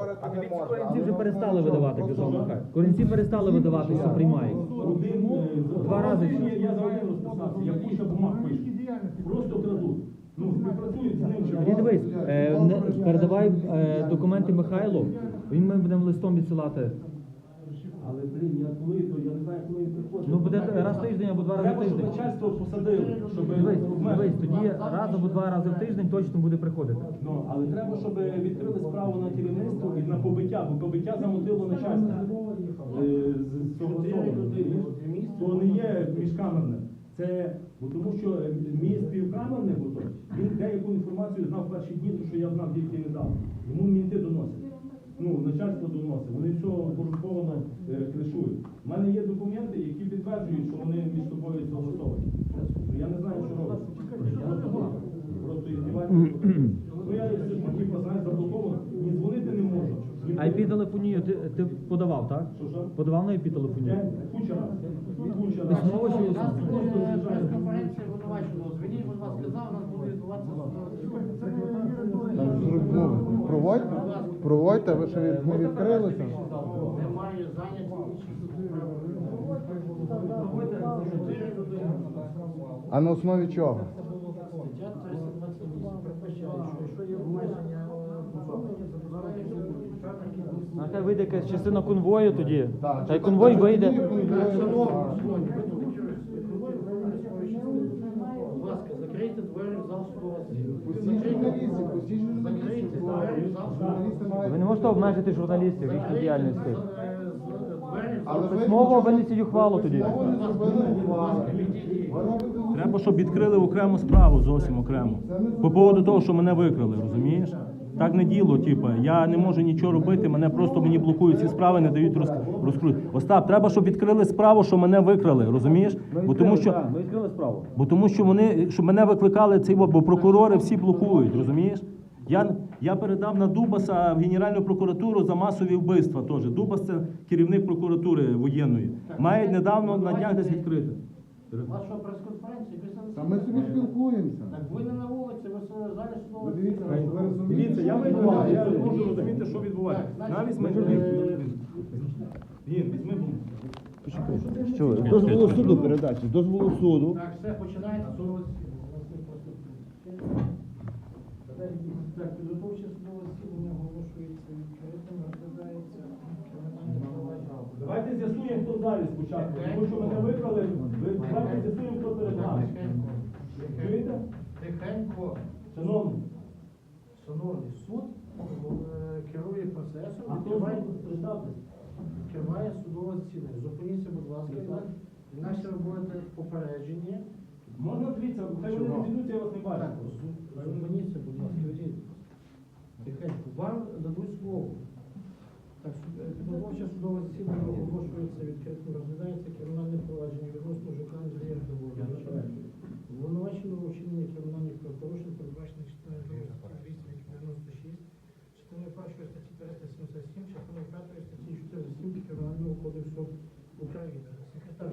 говорити не можна. Корінці вже перестали видавати, Петро Корінці перестали видавати, що приймають. Один, е, Два рази. Я, я за розписався, я куча бумаг пишу. Просто крадуть. Ну. Тоді дивись, е, не- передавай е, документи Михайлу, він ми будемо листом відсилати. Але, блін, я коли, то я не знаю, коли буде раз в тиждень або два рази в Треба, щоб тиждень. начальство посадили, щоб Дивись, дивись, тоді раз або два рази в тиждень точно буде приходити. Ну, але треба, щоб відкрили справу на керівництво і на побиття, бо побиття замутило начальство. Е, з цього особи. То не є міжкамерне. Це бо тому, що е, мій співкамерник ото, він деяку інформацію знав в перші дні, то що я знав, тільки не дав. Йому мінти доносять. Ну, начальство доносить. Вони все корумповано е, кришують. У мене є документи, підтверджують, що вони між собою согласовані. Ну, я не знаю, що робити. Просто, іздіваюся. Ну я типу, знаєш, заблоковано, ні дзвонити не можу. ні IP телефонію ти, ти подавав, так? Що, що? Подавав на IP телефонію? Я куча раз. Куча раз. Письмово чи У усно? нас тут е, прес-конференція винуваченого. Звільніть, будь ласка, за, у нас буде відбуватися ну, Проводьте, проводьте, ви ще від- не відкрилися. немає зайняті А на основі чого? Стаття 328 передбачає, що якщо є обмеження повідомлення, забезпечується А хай вийде якась частина конвою тоді. Та й конвой вийде. Закрийте двері в зал. Закрийте двері в зал Ви не можете обмежити журналістів в їхній діяльності. Закрийте двері в Але зал ви Письмово винесіть ухвалу тоді. Треба, щоб відкрили окрему справу, зовсім окремо. По поводу того, що мене викрали, розумієш? Так не діло, типу, я не можу нічого робити, мене просто мені блокують ці справи, не дають роз, розкрути. Остап, треба, щоб відкрили справу, що мене викрали, розумієш? Бо тому що, Ми відкрили справу. бо тому що вони, щоб мене викликали цей, бо прокурори всі блокують, розумієш? Я, я передав на Дубаса в Генеральну прокуратуру за масові вбивства теж. Дубас це керівник прокуратури воєнної. Мають недавно на днях десь відкрити. Ваша прес-конференція, ви самі Та ми собі спілкуємося. Так ви не на вулиці, ви залі Ви дивіться, ви розумієте? Дивіться, я що я можу розуміти, що відбувається. Навіть ми е. Він, візьми бумагу. Що, з дозволу суду передачі, дозволу суду. Так, все, починається не Так, підготовче судове засідання оголошується відкритим, розглядається кримінальне провадження. Давайте з'ясуємо, хто далі спочатку. Тому що мене викрали, ви давайте з'ясуємо, хто перед нами. Тихенько. Чуєте? Тихенько. Шановний, Шановний суд е, керує процесом, а хто відкриває, тут представтесь? відкриває судове засідання. Зупиніться, будь ласка, інакше ви будете попереджені. Можна дивіться, хай вони Чого? розійдуться, я вас не бачу. Так, слово. Так що е, відбувача судове засідання оголошується відкритим, розглядається кримінальне провадження відносно жука Андрія Григорія. Обвинуваченого вчинення кримінальних правопорушень передбачених частиною 296, частиною першої статті 377, частиною 5 статті 4.7 Кримінального кодексу України. Секретар.